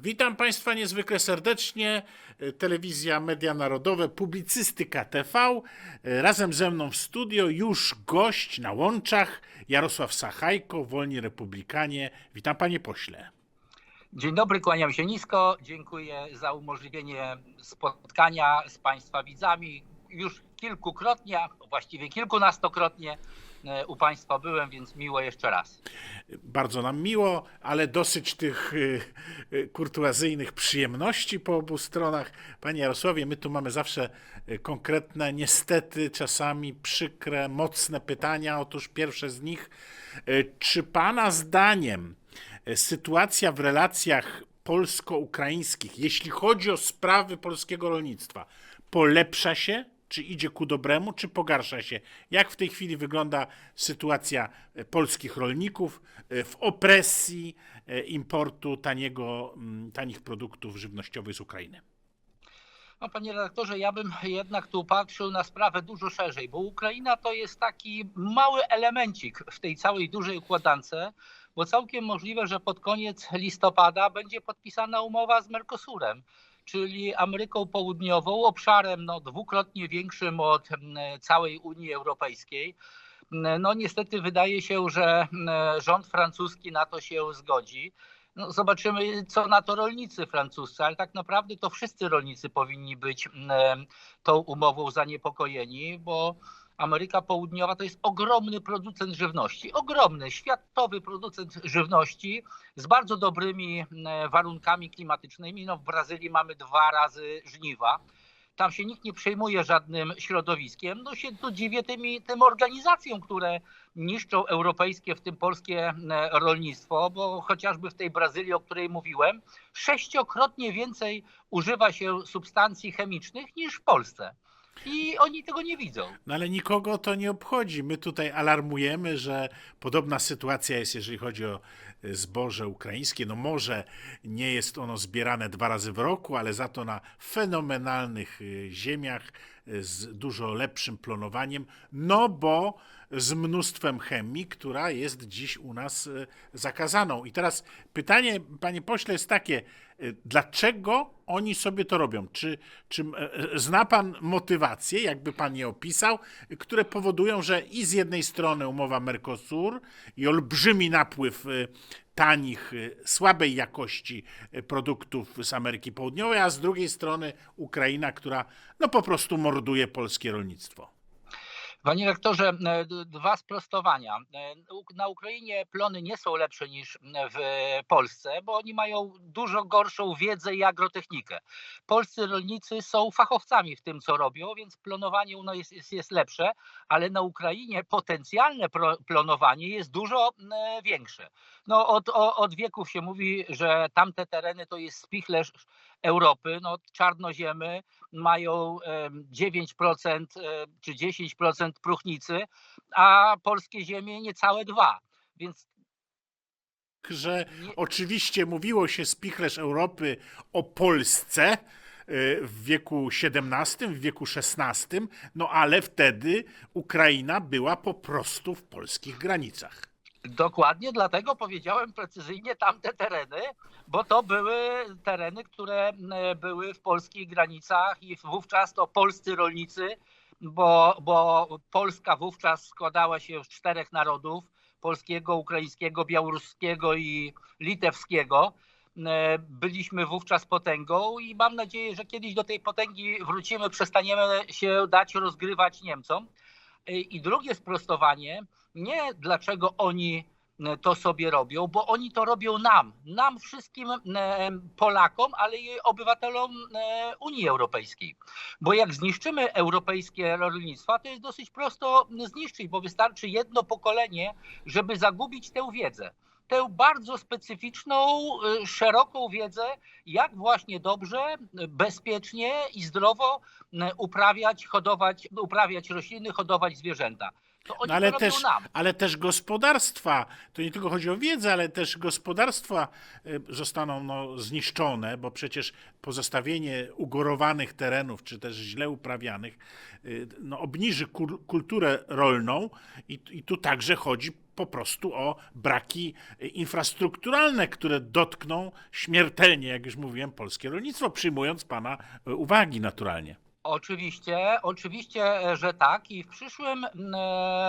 Witam Państwa niezwykle serdecznie. Telewizja Media Narodowe, publicystyka TV. Razem ze mną w studio już gość na łączach Jarosław Sachajko, Wolni Republikanie. Witam Panie Pośle. Dzień dobry, kłaniam się nisko. Dziękuję za umożliwienie spotkania z Państwa widzami. Już kilkukrotnie, właściwie kilkunastokrotnie u Państwa byłem, więc miło jeszcze raz. Bardzo nam miło, ale dosyć tych y, y, kurtuazyjnych przyjemności po obu stronach. Panie Jarosławie, my tu mamy zawsze konkretne, niestety czasami przykre, mocne pytania. Otóż pierwsze z nich, czy Pana zdaniem sytuacja w relacjach polsko-ukraińskich, jeśli chodzi o sprawy polskiego rolnictwa, polepsza się czy idzie ku dobremu, czy pogarsza się? Jak w tej chwili wygląda sytuacja e, polskich rolników e, w opresji e, importu taniego, tanich produktów żywnościowych z Ukrainy? No, panie redaktorze, ja bym jednak tu patrzył na sprawę dużo szerzej, bo Ukraina to jest taki mały elemencik w tej całej dużej układance, bo całkiem możliwe, że pod koniec listopada będzie podpisana umowa z Mercosurem czyli Ameryką Południową, obszarem no, dwukrotnie większym od całej Unii Europejskiej. No niestety wydaje się, że rząd francuski na to się zgodzi. No, zobaczymy, co na to rolnicy francuscy, ale tak naprawdę to wszyscy rolnicy powinni być tą umową zaniepokojeni, bo Ameryka Południowa to jest ogromny producent żywności, ogromny, światowy producent żywności z bardzo dobrymi e, warunkami klimatycznymi. No w Brazylii mamy dwa razy żniwa. Tam się nikt nie przejmuje żadnym środowiskiem. No się tu dziwię tymi, tym organizacjom, które niszczą europejskie, w tym polskie e, rolnictwo, bo chociażby w tej Brazylii, o której mówiłem, sześciokrotnie więcej używa się substancji chemicznych niż w Polsce i oni tego nie widzą. No ale nikogo to nie obchodzi. My tutaj alarmujemy, że podobna sytuacja jest, jeżeli chodzi o e, zboże ukraińskie. No może nie jest ono zbierane dwa razy w roku, ale za to na fenomenalnych e, ziemiach e, z dużo lepszym planowaniem, no bo z mnóstwem chemii, która jest dziś u nas zakazaną. I teraz pytanie, panie pośle, jest takie, dlaczego oni sobie to robią? Czy, czy zna pan motywacje, jakby pan je opisał, które powodują, że i z jednej strony umowa Mercosur i olbrzymi napływ tanich, słabej jakości produktów z Ameryki Południowej, a z drugiej strony Ukraina, która no po prostu morduje polskie rolnictwo? Panie rektorze, e, dwa sprostowania. E, na Ukrainie plony nie są lepsze niż w Polsce, bo oni mają dużo gorszą wiedzę i agrotechnikę. Polscy rolnicy są fachowcami w tym, co robią, więc plonowanie no jest, jest, jest lepsze, ale na Ukrainie potencjalne plonowanie jest dużo większe. No od, od wieków się mówi, że tamte tereny to jest spichlerz Europy. No, czarnoziemy mają 9% czy 10% próchnicy, a polskie ziemie niecałe 2%. Więc że oczywiście mówiło się spichlerz Europy o Polsce e, w wieku XVII, w wieku XVI, no ale wtedy Ukraina była po prostu w polskich granicach. Dokładnie dlatego powiedziałem precyzyjnie tamte tereny, bo to były tereny, które e, były w polskich granicach i wówczas to polscy rolnicy, bo, bo Polska wówczas składała się z czterech narodów polskiego, ukraińskiego, białoruskiego i litewskiego. E, byliśmy wówczas potęgą i mam nadzieję, że kiedyś do tej potęgi wrócimy, przestaniemy się dać rozgrywać Niemcom. E, I drugie sprostowanie, nie dlaczego oni e, to sobie robią, bo oni to robią nam, nam wszystkim e, Polakom, ale i obywatelom e, Unii Europejskiej. Bo jak zniszczymy europejskie rolnictwa, to jest dosyć prosto zniszczyć, bo wystarczy jedno pokolenie, żeby zagubić tę wiedzę tę bardzo specyficzną, szeroką wiedzę, jak właśnie dobrze, bezpiecznie i zdrowo uprawiać, hodować, uprawiać rośliny, hodować zwierzęta. No ale, też, ale też gospodarstwa, to nie tylko chodzi o wiedzę, ale też gospodarstwa y, zostaną no, zniszczone, bo przecież pozostawienie ugorowanych terenów, czy też źle uprawianych, y, no, obniży kulturę rolną i, i tu także chodzi po prostu o braki infrastrukturalne, które dotkną śmiertelnie, jak już mówiłem, polskie rolnictwo, przyjmując pana uwagi naturalnie. Oczywiście, oczywiście, że tak. I w przyszłym mm,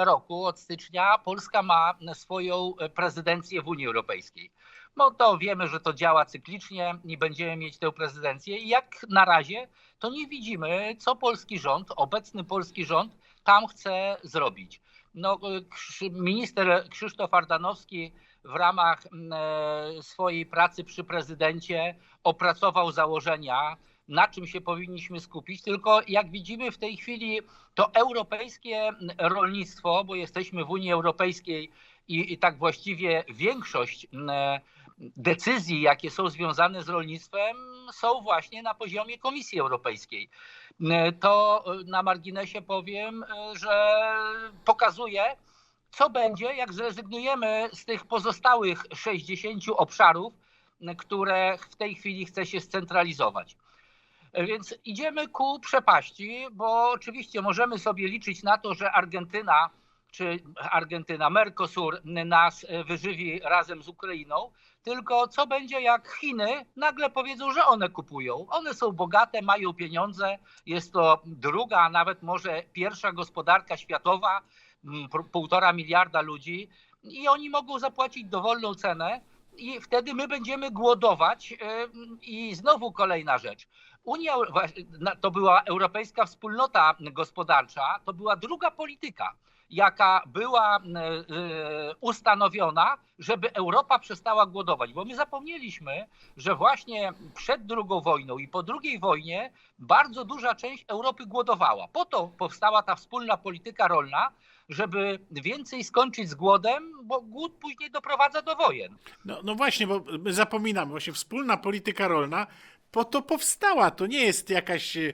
roku, od stycznia, Polska ma swoją prezydencję w Unii Europejskiej. No to wiemy, że to działa cyklicznie i będziemy mieć tę prezydencję. I jak na razie, to nie widzimy, co polski rząd, obecny polski rząd, tam chce zrobić. No, Krzy- minister Krzysztof Ardanowski w ramach mm, e, swojej pracy przy prezydencie opracował założenia, na czym się powinniśmy skupić. Tylko jak widzimy w tej chwili, to europejskie rolnictwo, bo jesteśmy w Unii Europejskiej i, i tak właściwie większość mm, decyzji, jakie są związane z rolnictwem, są właśnie na poziomie Komisji Europejskiej. To na marginesie powiem, że pokazuje, co będzie, jak zrezygnujemy z tych pozostałych 60 obszarów, które w tej chwili chce się scentralizować. Więc idziemy ku przepaści, bo oczywiście możemy sobie liczyć na to, że Argentyna czy Argentyna, Mercosur nas wyżywi razem z Ukrainą. Tylko co będzie, jak Chiny nagle powiedzą, że one kupują? One są bogate, mają pieniądze, jest to druga, a nawet może pierwsza gospodarka światowa, półtora miliarda ludzi, i oni mogą zapłacić dowolną cenę, i wtedy my będziemy głodować. ym, I znowu kolejna rzecz. Unia, to była Europejska Wspólnota Gospodarcza, to była druga polityka, jaka była e, e, ustanowiona, żeby Europa przestała głodować. Bo my zapomnieliśmy, że właśnie przed II wojną i po II wojnie bardzo duża część Europy głodowała. Po to powstała ta wspólna polityka rolna, żeby więcej skończyć z głodem, bo głód później doprowadza do wojen. No, no właśnie, bo my zapominamy, właśnie wspólna polityka rolna po to powstała. To nie jest jakaś e,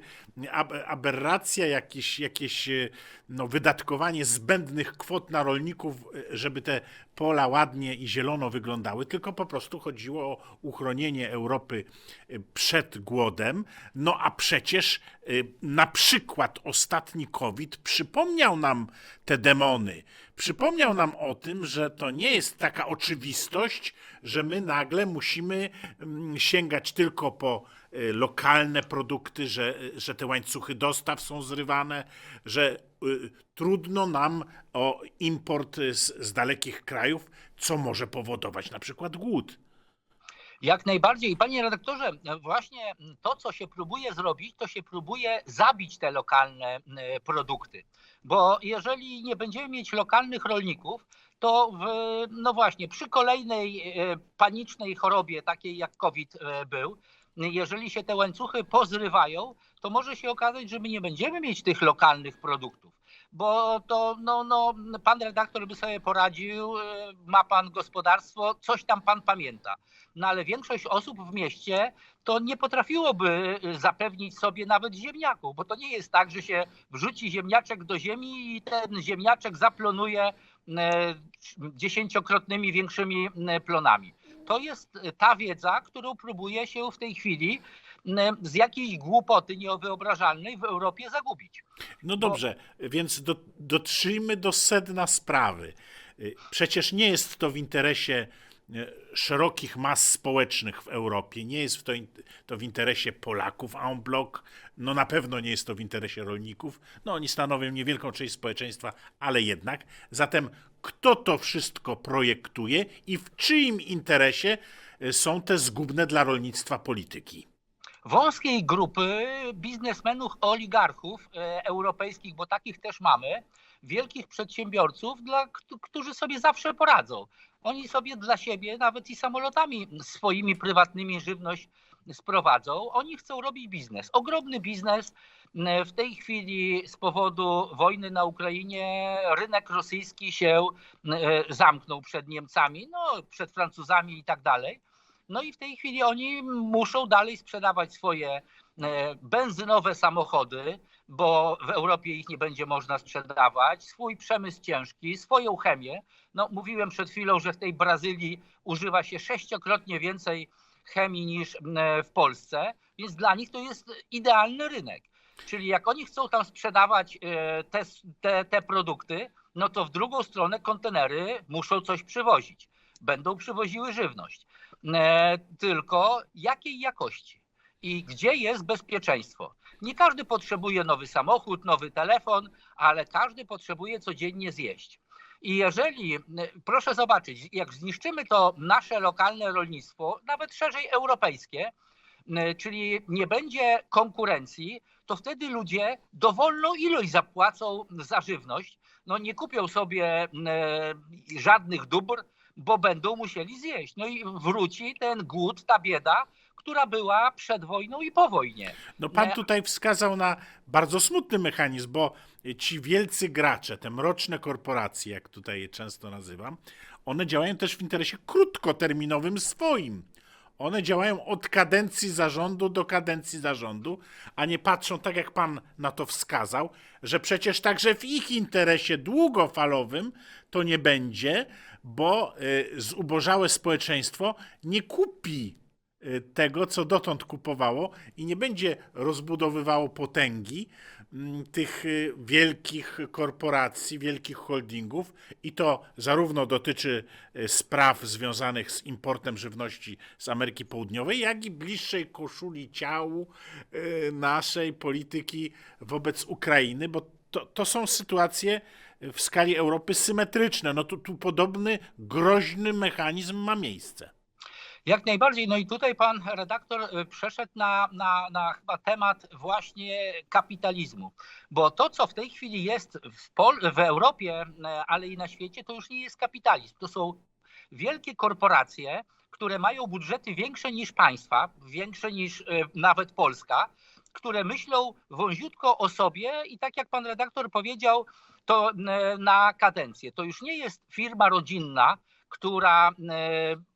ab- aberracja, jakieś, jakieś e, no, wydatkowanie zbędnych kwot na rolników, e, żeby te pola ładnie i zielono wyglądały, tylko po prostu chodziło o uchronienie Europy e, przed głodem. No a przecież e, na przykład ostatni COVID przypomniał nam te demony. Przypomniał nam o tym, że to nie jest taka oczywistość, że my nagle musimy mm, sięgać tylko po lokalne produkty, że, że te łańcuchy dostaw są zrywane, że trudno nam o import z, z dalekich krajów, co może powodować na przykład głód. Jak najbardziej. I panie redaktorze, właśnie to, co się próbuje zrobić, to się próbuje zabić te lokalne e, produkty. Bo jeżeli nie będziemy mieć lokalnych rolników, to w, no właśnie, przy kolejnej e, panicznej chorobie, takiej jak COVID był, jeżeli się te łańcuchy pozrywają, to może się okazać, że my nie będziemy mieć tych lokalnych produktów. Bo to, no, no, pan redaktor by sobie poradził, e, ma pan gospodarstwo, coś tam pan pamięta. No ale większość osób w mieście to nie potrafiłoby y, zapewnić sobie nawet ziemniaków, bo to nie jest tak, że się wrzuci ziemniaczek do ziemi i ten ziemniaczek zaplonuje e, dziesięciokrotnymi większymi plonami. To jest e, ta wiedza, którą próbuje się w tej chwili e, z jakiejś głupoty niewyobrażalnej w Europie zagubić. No dobrze, więc do, dotrzyjmy do sedna sprawy. Y, Przecież nie jest to w interesie y, szerokich mas społecznych w Europie, nie jest to, to w interesie Polaków en bloc, no na pewno nie jest to w interesie rolników, no oni stanowią niewielką część społeczeństwa, ale jednak. Zatem kto to wszystko projektuje i w czyim interesie y, są te zgubne dla rolnictwa polityki? wąskiej grupy biznesmenów, oligarchów e, europejskich, bo takich też mamy, wielkich przedsiębiorców, dla, któ- którzy sobie zawsze poradzą. Oni sobie dla siebie nawet i samolotami swoimi prywatnymi żywność sprowadzą. Oni chcą robić biznes, ogromny biznes. W tej chwili z powodu wojny na Ukrainie rynek rosyjski się e, zamknął przed Niemcami, no, przed Francuzami i tak dalej. No i w tej chwili oni muszą dalej sprzedawać swoje benzynowe samochody, bo w Europie ich nie będzie można sprzedawać, swój przemysł ciężki, swoją chemię. No, mówiłem przed chwilą, że w tej Brazylii używa się sześciokrotnie więcej chemii niż e, w Polsce, więc dla nich to jest idealny rynek. Czyli jak oni chcą tam sprzedawać e, te, te, te produkty, no to w drugą stronę kontenery muszą coś przywozić. Będą przywoziły żywność. E, Tylko jakiej jakości? I gdzie jest bezpieczeństwo? Nie każdy potrzebuje nowy samochód, nowy telefon, ale każdy potrzebuje codziennie zjeść. I jeżeli, proszę zobaczyć, jak zniszczymy to nasze lokalne rolnictwo, nawet szerzej europejskie, czyli nie będzie konkurencji, to wtedy ludzie dowolną ilość zapłacą za żywność. No nie kupią sobie e, żadnych dóbr, bo będą musieli zjeść. No i wróci ten głód, ta bieda, która była przed wojną i po wojnie. No pan Nie. tutaj wskazał na bardzo smutny mechanizm, bo ci wielcy gracze, te mroczne korporacje, jak tutaj je często nazywam, one działają też w interesie krótkoterminowym swoim. One działają od kadencji zarządu do kadencji zarządu, a nie patrzą, tak jak pan na to wskazał, że przecież także w ich interesie długofalowym to nie będzie, bo y, zubożałe społeczeństwo nie kupi tego, co dotąd kupowało i nie będzie rozbudowywało potęgi mm, tych y, wielkich korporacji, wielkich holdingów i to zarówno dotyczy y, spraw związanych z importem żywności z Ameryki Południowej, jak i bliższej koszuli ciału y, naszej polityki wobec Ukrainy, bo to, to są sytuacje w skali Europy symetryczne. No tu, tu podobny groźny mechanizm ma miejsce. Jak najbardziej. No i tutaj pan redaktor y, przeszedł na, na, na chyba temat właśnie kapitalizmu. Bo to, co w tej chwili jest w, Pol w Europie, e, ale i na świecie, to już nie jest kapitalizm. To są wielkie korporacje, które mają budżety większe niż państwa, większe niż e, nawet Polska, które myślą wąziutko o sobie i tak jak pan redaktor powiedział, to na kadencję. To już nie jest firma rodzinna, która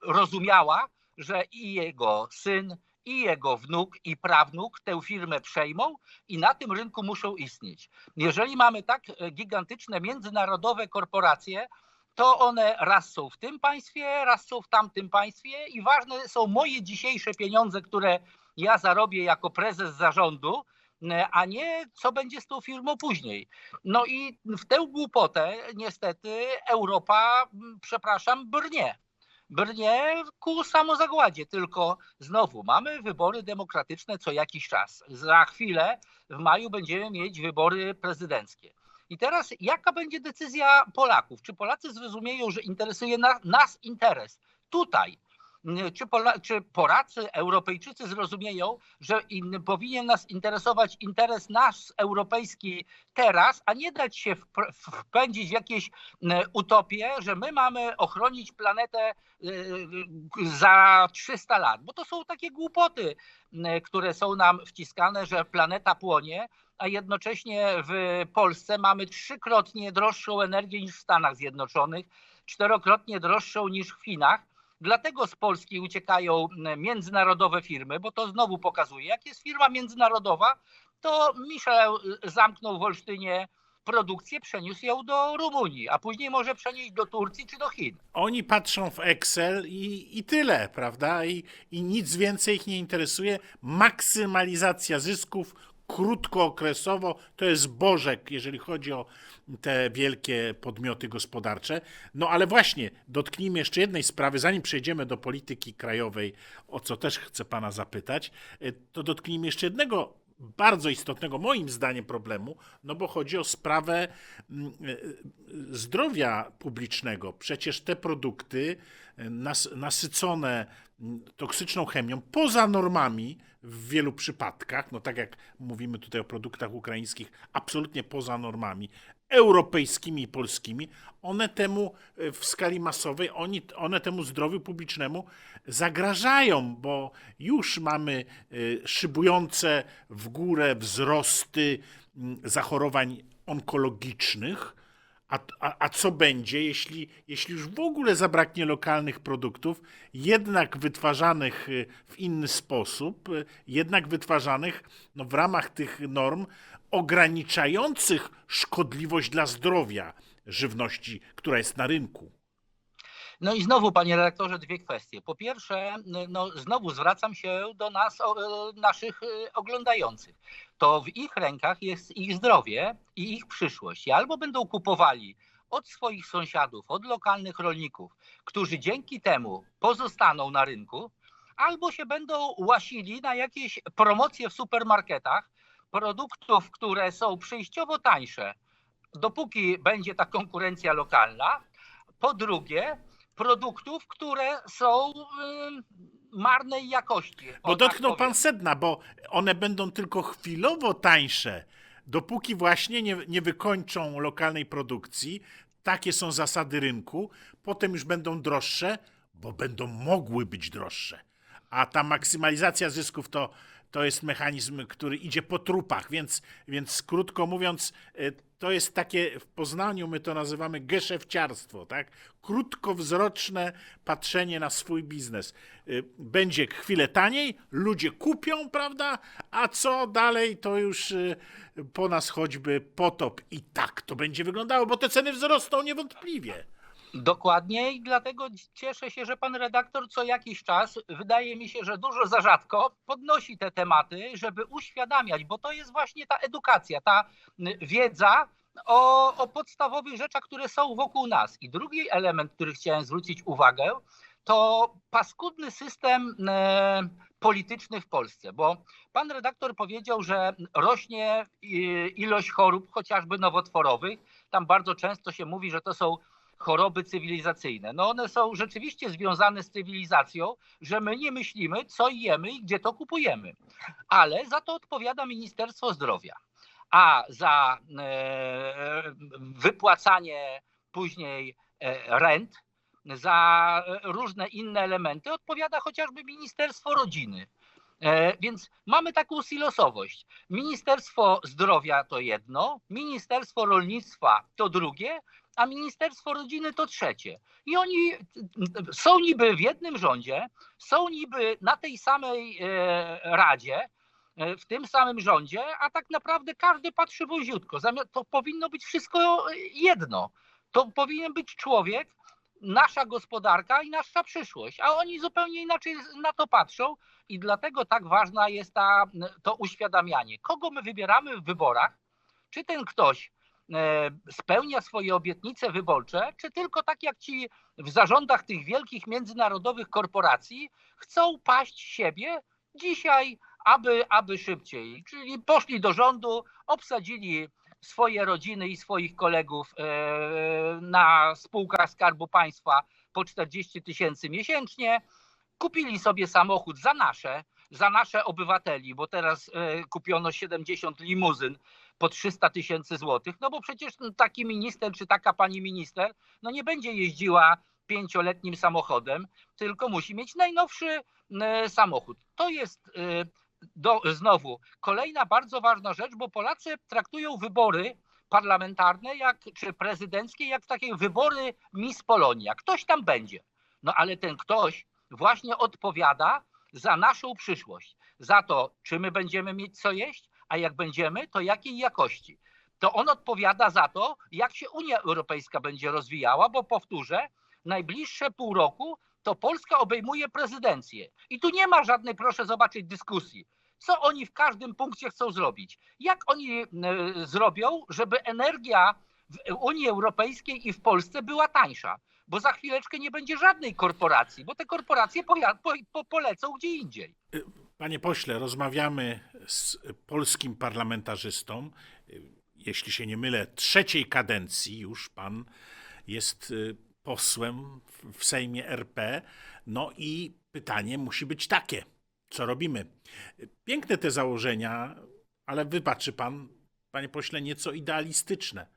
rozumiała, że i jego syn, i jego wnuk, i prawnuk tę firmę przejmą i na tym rynku muszą istnieć. Jeżeli mamy tak e, gigantyczne międzynarodowe korporacje, to one raz są w tym państwie, raz są w tamtym państwie i ważne są moje dzisiejsze pieniądze, które ja zarobię jako prezes zarządu, a nie co będzie z tą firmą później. No i w tę głupotę niestety Europa, przepraszam, brnie. Brnie ku samozagładzie, tylko znowu mamy wybory demokratyczne co jakiś czas. Za chwilę w maju będziemy mieć wybory prezydenckie. I teraz jaka będzie decyzja Polaków? Czy Polacy zrozumieją, że interesuje na, nas interes tutaj? Czy, Pola, czy Polacy, Europejczycy zrozumieją, że in, powinien nas interesować interes nasz europejski teraz, a nie dać się wpędzić w jakieś e, utopie, że my mamy ochronić planetę e, za 300 lat, bo to są takie głupoty, e, które są nam wciskane, że planeta płonie, a jednocześnie w Polsce mamy trzykrotnie droższą energię niż w Stanach Zjednoczonych, czterokrotnie droższą niż w Chinach. Dlatego z Polski uciekają międzynarodowe firmy, bo to znowu pokazuje, jak jest firma międzynarodowa, to Michel zamknął w Olsztynie produkcję, przeniósł ją do Rumunii, a później może przenieść do Turcji czy do Chin. Oni patrzą w Excel i, i tyle, prawda? I, I nic więcej ich nie interesuje. Maksymalizacja zysków krótkookresowo to jest bożek, jeżeli chodzi o te wielkie podmioty gospodarcze. No ale właśnie, dotknijmy jeszcze jednej sprawy, zanim przejdziemy do polityki krajowej, o co też chcę pana zapytać, y, to dotknijmy jeszcze jednego bardzo istotnego moim zdaniem problemu, no bo chodzi o sprawę mm, e, zdrowia publicznego. Przecież te produkty e, nas, nasycone toksyczną chemią poza normami w wielu przypadkach, no tak jak mówimy tutaj o produktach ukraińskich, absolutnie poza normami europejskimi i polskimi, one temu e, w skali masowej, one temu zdrowiu publicznemu zagrażają, bo już mamy e, szybujące w górę wzrosty zachorowań onkologicznych. A, a, a co będzie, jeśli, jeśli już w ogóle zabraknie lokalnych produktów, jednak wytwarzanych y, w inny sposób, y, jednak wytwarzanych no, w ramach tych norm ograniczających szkodliwość dla zdrowia żywności, która jest na rynku? No i znowu, panie redaktorze, dwie kwestie. Po pierwsze, no znowu zwracam się do nas, o, naszych y, oglądających. To w ich rękach jest ich zdrowie i ich przyszłość. I albo będą kupowali od swoich sąsiadów, od lokalnych rolników, którzy dzięki temu pozostaną na rynku, albo się będą łasili na jakieś promocje w supermarketach produktów, które są przejściowo tańsze, dopóki będzie ta konkurencja lokalna. Po drugie, produktów, które są y, marnej jakości. Bo tak dotknął pan powiem. sedna, bo one będą tylko chwilowo tańsze, dopóki właśnie nie, nie wykończą lokalnej produkcji. Takie są zasady rynku. Potem już będą droższe, bo będą mogły być droższe. A ta maksymalizacja zysków to, to jest mechanizm, który idzie po trupach, więc, więc krótko mówiąc, y, to jest takie w Poznaniu my to nazywamy geszefciarstwo, tak? Krótkowzroczne patrzenie na swój biznes. Y, Będzie chwilę taniej, ludzie kupią, prawda? A co dalej, to już y, po nas choćby potop. I tak to będzie wyglądało, bo te ceny wzrosną niewątpliwie. Dokładnie i dlatego cieszę się, że pan redaktor co jakiś czas, wydaje mi się, że dużo za rzadko, podnosi te tematy, żeby uświadamiać, bo to jest właśnie ta edukacja, ta wiedza o, o podstawowych rzeczach, które są wokół nas. I drugi element, który chciałem zwrócić uwagę, to paskudny system e, polityczny w Polsce, bo pan redaktor powiedział, że rośnie i- ilość chorób, chociażby nowotworowych. Tam bardzo często się mówi, że to są choroby cywilizacyjne. No one są rzeczywiście związane z cywilizacją, że my nie myślimy, co jemy i gdzie to kupujemy. Ale za to odpowiada Ministerstwo Zdrowia. A za e, wypłacanie później e, rent, za e, różne inne elementy odpowiada chociażby Ministerstwo Rodziny. Więc mamy taką silosowość. Ministerstwo Zdrowia to jedno, Ministerstwo Rolnictwa to drugie, a Ministerstwo Rodziny to trzecie. I oni są niby w jednym rządzie, są niby na tej samej e, radzie, e, w tym samym rządzie, a tak naprawdę każdy patrzy wąziutko. To powinno być wszystko jedno. To powinien być człowiek, nasza gospodarka i nasza przyszłość, a oni zupełnie inaczej na to patrzą i dlatego tak ważna jest ta, to uświadamianie. Kogo my wybieramy w wyborach? Czy ten ktoś e, spełnia swoje obietnice wyborcze, czy tylko tak jak ci w zarządach tych wielkich międzynarodowych korporacji chcą paść siebie dzisiaj, aby, aby szybciej. Czyli poszli do rządu, obsadzili swoje rodziny i swoich kolegów e, na spółkach Skarbu Państwa po 40 tysięcy miesięcznie, kupili sobie samochód za nasze, za nasze obywateli, bo teraz e, kupiono 70 limuzyn po 300 tysięcy złotych, no bo przecież taki minister czy taka pani minister no nie będzie jeździła pięcioletnim samochodem, tylko musi mieć najnowszy e, samochód. To jest e, do, znowu kolejna bardzo ważna rzecz, bo Polacy traktują wybory parlamentarne jak, czy prezydenckie jak takie wybory Miss Polonia. Ktoś tam będzie. No ale ten ktoś właśnie odpowiada za naszą przyszłość. Za to, czy my będziemy mieć co jeść, a jak będziemy, to jakiej jakości. To on odpowiada za to, jak się Unia Europejska będzie rozwijała, bo powtórzę, najbliższe pół roku to Polska obejmuje prezydencję. I tu nie ma żadnej, proszę zobaczyć, dyskusji. Co oni w każdym punkcie chcą zrobić? Jak oni e, zrobią, żeby energia w Unii Europejskiej i w Polsce była tańsza? Bo za chwileczkę nie będzie żadnej korporacji, bo te korporacje polecą gdzie indziej. Panie pośle, rozmawiamy z polskim parlamentarzystą. Jeśli się nie mylę, trzeciej kadencji już pan jest y, posłem w- Sejmie RP. No i pytanie musi być takie: co robimy? Piękne te założenia, ale wybaczy pan, panie pośle, nieco idealistyczne.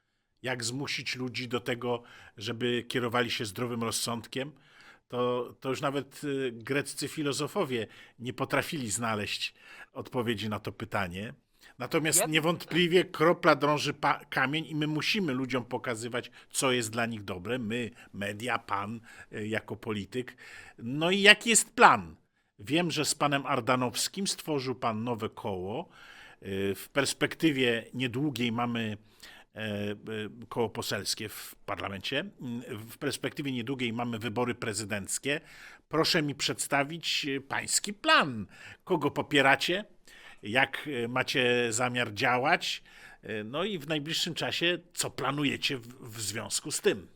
Jak zmusić ludzi do tego, żeby kierowali się zdrowym rozsądkiem? To, to już nawet y, greccy filozofowie nie potrafili znaleźć odpowiedzi na to pytanie. Natomiast niewątpliwie kropla drąży kamień i my musimy ludziom pokazywać, co jest dla nich dobre. My, media, pan y, jako polityk. No i jaki jest plan? Wiem, że z panem Ardanowskim stworzył pan nowe koło. Y, W perspektywie niedługiej mamy koło poselskie w parlamencie. W perspektywie niedługiej mamy wybory prezydenckie. Proszę mi przedstawić e, pański plan. Kogo popieracie? Jak e, macie zamiar działać? E, No i w najbliższym czasie, co planujecie w, w związku z tym?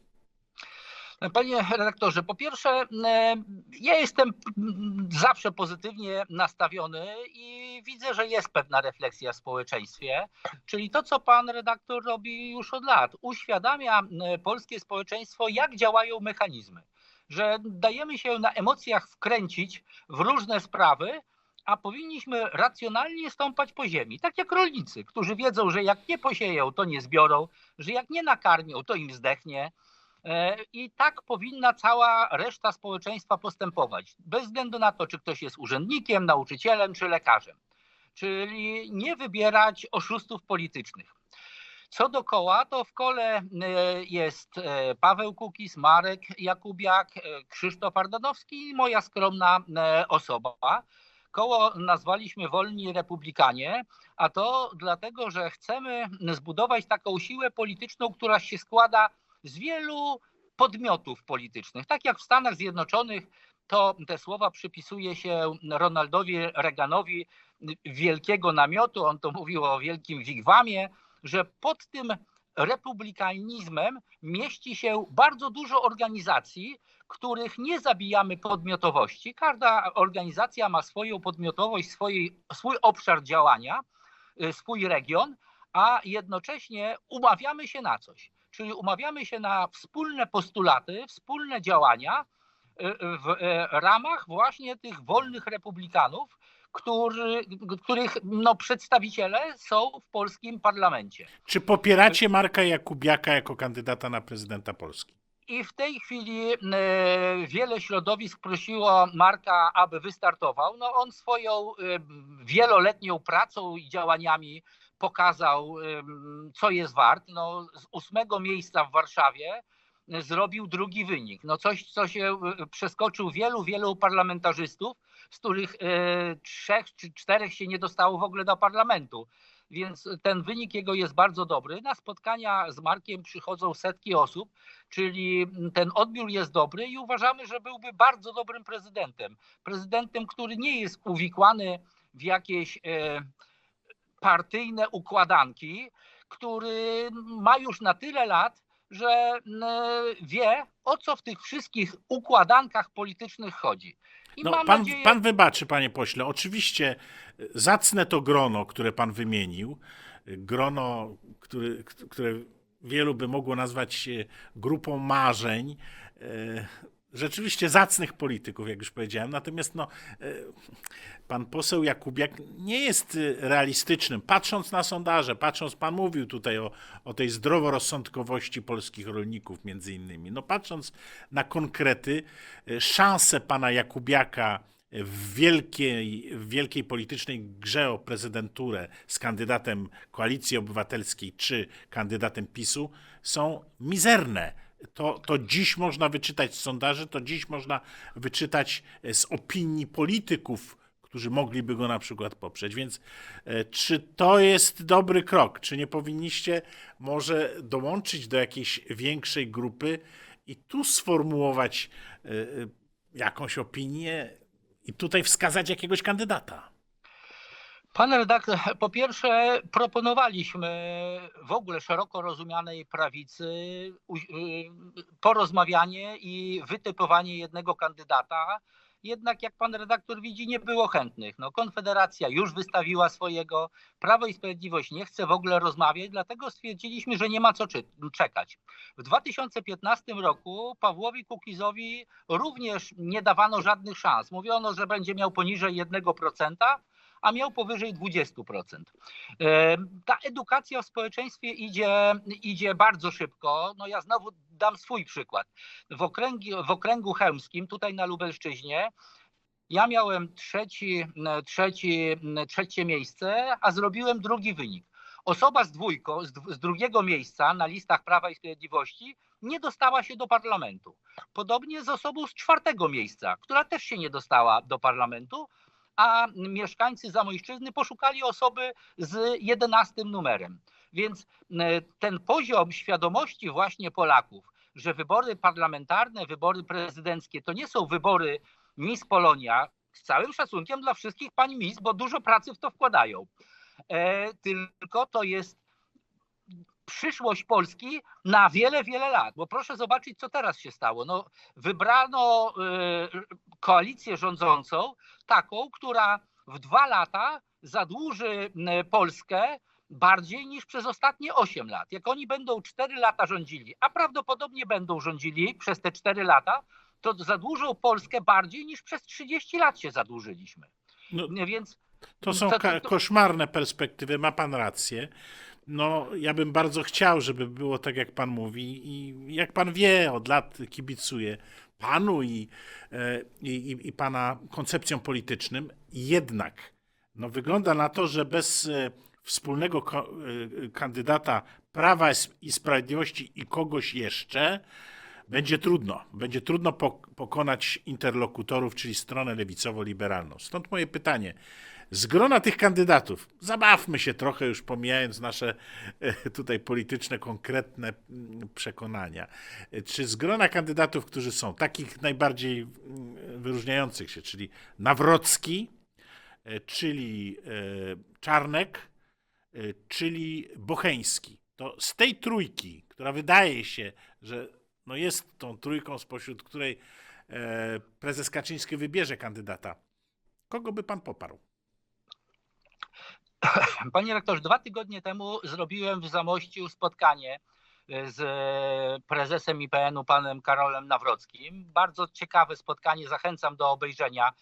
Panie redaktorze, po pierwsze, e, ja jestem mm, zawsze pozytywnie nastawiony i widzę, że jest pewna refleksja w społeczeństwie, czyli to, co pan redaktor robi już od lat. Uświadamia e, polskie społeczeństwo, jak działają mechanizmy, że dajemy się na emocjach wkręcić w różne sprawy, a powinniśmy racjonalnie stąpać po ziemi, tak jak rolnicy, którzy wiedzą, że jak nie posieją, to nie zbiorą, że jak nie nakarmią, to im zdechnie. E, I tak powinna cała reszta społeczeństwa postępować, bez względu na to, czy ktoś jest urzędnikiem, nauczycielem czy lekarzem. Czyli nie wybierać oszustów politycznych. Co do koła, to w kole e, jest e, Paweł Kukis, Marek Jakubiak, Krzysztof Ardanowski i moja skromna osoba. Koło nazwaliśmy Wolni Republikanie, a to dlatego, że chcemy zbudować taką siłę polityczną, która się składa z wielu podmiotów politycznych. Tak jak w Stanach Zjednoczonych, to te słowa przypisuje się Ronaldowi Reaganowi wielkiego namiotu. On to mówił o wielkim wigwamie, że pod tym republikanizmem mieści się bardzo dużo organizacji, których nie zabijamy podmiotowości. Każda organizacja ma swoją podmiotowość, swojej, swój obszar działania, y, swój region, a jednocześnie umawiamy się na coś. Czyli umawiamy się na wspólne postulaty, wspólne działania y, w y, ramach właśnie tych wolnych republikanów, który, których no, przedstawiciele są w polskim parlamencie. Czy popieracie Marka Jakubiaka jako kandydata na prezydenta Polski? I w tej chwili e, wiele środowisk prosiło Marka, aby wystartował. No on swoją e, wieloletnią pracą i działaniami pokazał, co jest wart. No, z ósmego miejsca w Warszawie e, zrobił drugi wynik. No coś, co się e, przeskoczył wielu, wielu parlamentarzystów, z których e, trzech czy czterech się nie dostało w ogóle do parlamentu. Więc ten wynik jego jest bardzo dobry. Na spotkania z Markiem przychodzą setki osób, czyli ten odbiór jest dobry i uważamy, że byłby bardzo dobrym prezydentem. Prezydentem, który nie jest uwikłany w jakieś partyjne układanki, który ma już na tyle lat, że e, wie, o co w tych wszystkich układankach politycznych chodzi. I No, pan, nadzieję, pan wybaczy, panie pośle. Oczywiście y, zacne to grono, które pan wymienił. y, Grono, który, które wielu by mogło nazwać grupą marzeń. Rzeczywiście zacnych polityków, jak już powiedziałem. Natomiast no, y, pan poseł Jakubiak nie jest y, realistycznym. Patrząc na sondaże, patrząc, pan mówił tutaj o, o tej zdroworozsądkowości polskich rolników, między innymi. No, patrząc na konkrety, y, szanse pana Jakubiaka w wielkiej, w wielkiej politycznej grze o prezydenturę z kandydatem Koalicji Obywatelskiej czy kandydatem PiSu są mizerne. To, to dziś można wyczytać z sondaży, to dziś można wyczytać e, z opinii polityków, którzy mogliby go na przykład poprzeć. Więc e, czy to jest dobry krok? Czy nie powinniście może dołączyć do jakiejś większej grupy i tu sformułować e, jakąś opinię i tutaj wskazać jakiegoś kandydata? Pan redaktor, po pierwsze proponowaliśmy w ogóle szeroko rozumianej prawicy y, porozmawianie i wytypowanie jednego kandydata. Jednak jak pan redaktor widzi, nie było chętnych. No, Konfederacja już wystawiła swojego, Prawo i Sprawiedliwość nie chce w ogóle rozmawiać, dlatego stwierdziliśmy, że nie ma co czekać. W 2015 roku Pawłowi Kukizowi również nie dawano żadnych szans. Mówiono, że będzie miał poniżej 1%, a miał powyżej 20%. E, Ta edukacja w społeczeństwie idzie, idzie bardzo szybko. No ja znowu dam swój przykład. W, okręgi, w okręgu chełmskim, tutaj na Lubelszczyźnie, ja miałem trzeci, trzeci, trzecie miejsce, a zrobiłem drugi wynik. Osoba z dwójką, z, drugiego miejsca na listach Prawa i Sprawiedliwości nie dostała się do parlamentu. Podobnie z osobą z czwartego miejsca, która też się nie dostała do parlamentu, a mieszkańcy Zamojszczyzny poszukali osoby z jedenastym numerem. Więc e, ten poziom świadomości właśnie Polaków, że wybory parlamentarne, wybory prezydenckie to nie są wybory Miss Polonia, z całym szacunkiem dla wszystkich pań Miss, bo dużo pracy w to wkładają. E, tylko to jest przyszłość Polski na wiele, wiele lat. Bo proszę zobaczyć, co teraz się stało. No, wybrano e, koalicję rządzącą, taką, która w dwa lata zadłuży Polskę bardziej niż przez ostatnie 8 lat. Jak oni będą 4 lata rządzili, a prawdopodobnie będą rządzili przez te 4 lata, to zadłużą Polskę bardziej niż przez 30 lat się zadłużyliśmy. No, Więc To są To- to- to- koszmarne perspektywy, ma pan rację. No, ja bym bardzo chciał, żeby było tak, jak pan mówi i jak pan wie, od lat kibicuję panu i, e, i, i, i pana koncepcjom politycznym. Jednak no, wygląda na to, że bez e, wspólnego e, kandydata Prawa i Sprawiedliwości i kogoś jeszcze będzie trudno. Będzie trudno pok- pokonać interlokutorów, czyli stronę lewiczowo-liberalną. Stąd moje pytanie. Z grona tych kandydatów, zabawmy się trochę, już pomijając nasze e, tutaj polityczne, konkretne mm, przekonania. Czy z grona kandydatów, którzy są, takich najbardziej mm, wyróżniających się, czyli Nawrocki, e, czyli e, Czarnek, czyli Bocheński, to z tej trójki, która wydaje się, że no jest tą trójką, spośród której e, prezes Kaczyński wybierze kandydata, kogo by pan poparł? Panie rektorze, dwa tygodnie temu zrobiłem w Zamościu spotkanie e, z prezesem IPN-u, panem Karolem Nawrockim. Bardzo ciekawe spotkanie, zachęcam do obejrzenia.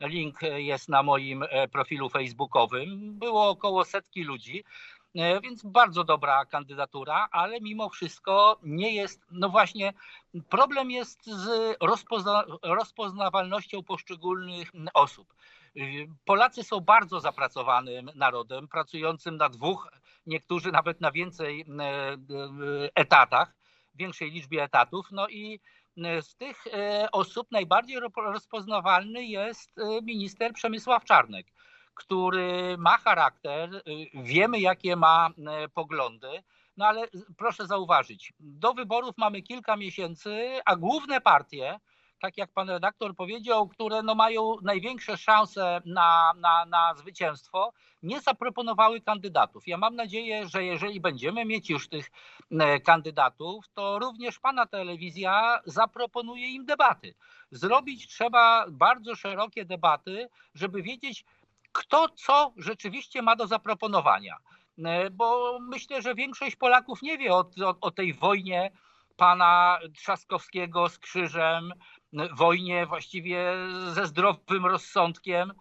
Link jest na moim e, profilu facebookowym. Było około setki ludzi, e, więc bardzo dobra kandydatura, ale mimo wszystko nie jest, no właśnie, problem jest z rozpozna, rozpoznawalnością poszczególnych osób. Y, Polacy są bardzo zapracowanym narodem, pracującym na dwóch, niektórzy nawet na więcej e, e, etatach, większej liczbie etatów. No i e, z tych e, osób najbardziej ro- rozpoznawalny jest e, minister Przemysław Czarnek, który ma charakter, y, wiemy jakie ma e, poglądy. No ale proszę zauważyć, do wyborów mamy kilka miesięcy, a główne partie, tak jak pan redaktor powiedział, które no mają największe szanse na, na, na zwycięstwo, nie zaproponowały kandydatów. Ja mam nadzieję, że jeżeli będziemy mieć już tych e, kandydatów, to również pana telewizja zaproponuje im debaty. Zrobić trzeba bardzo szerokie debaty, żeby wiedzieć, kto co rzeczywiście ma do zaproponowania. E, Bo myślę, że większość Polaków nie wie o, o, o tej wojnie pana Trzaskowskiego z krzyżem, wojnie właściwie ze zdrowym rozsądkiem.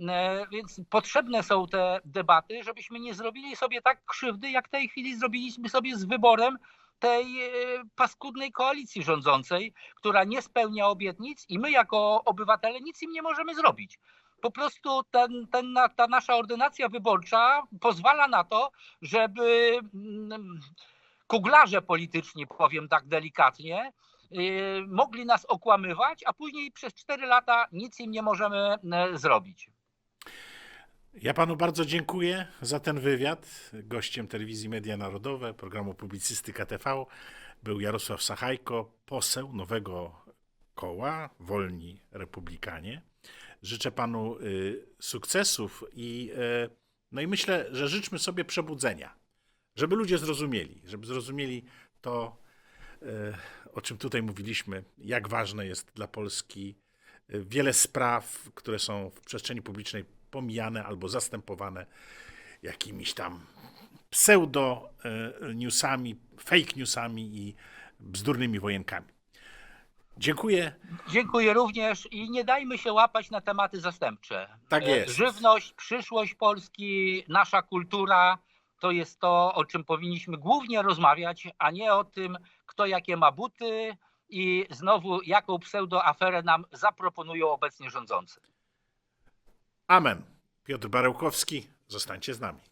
E, Więc potrzebne są te debaty, żebyśmy nie zrobili sobie tak krzywdy, jak w tej chwili zrobiliśmy sobie z wyborem tej e, paskudnej koalicji rządzącej, która nie spełnia obietnic i my jako obywatele nic im nie możemy zrobić. Po prostu ten, ten, ta nasza ordynacja wyborcza pozwala na to, żeby mm, kuglarze polityczni, powiem tak delikatnie, yy, mogli nas okłamywać, a później przez 4 lata nic im nie możemy e, zrobić. Ja panu bardzo dziękuję za ten wywiad. Gościem telewizji Media Narodowe, programu Publicystyka TV był Jarosław Sachajko, poseł nowego koła Wolni Republikanie. Życzę panu y, sukcesów i, y, no i myślę, że życzmy sobie przebudzenia, żeby ludzie zrozumieli, żeby zrozumieli to, y, o czym tutaj mówiliśmy, jak ważne jest dla Polski wiele spraw, które są w przestrzeni publicznej pomijane albo zastępowane jakimiś tam pseudo newsami, fake newsami i bzdurnymi wojenkami. Dziękuję. Dziękuję również i nie dajmy się łapać na tematy zastępcze. Tak E, jest. Żywność, przyszłość Polski, nasza kultura to jest to, o czym powinniśmy głównie rozmawiać, a nie o tym, kto jakie ma buty i znowu jaką pseudoaferę nam zaproponują obecnie rządzący. Amen. Piotr Barełkowski, zostańcie z nami.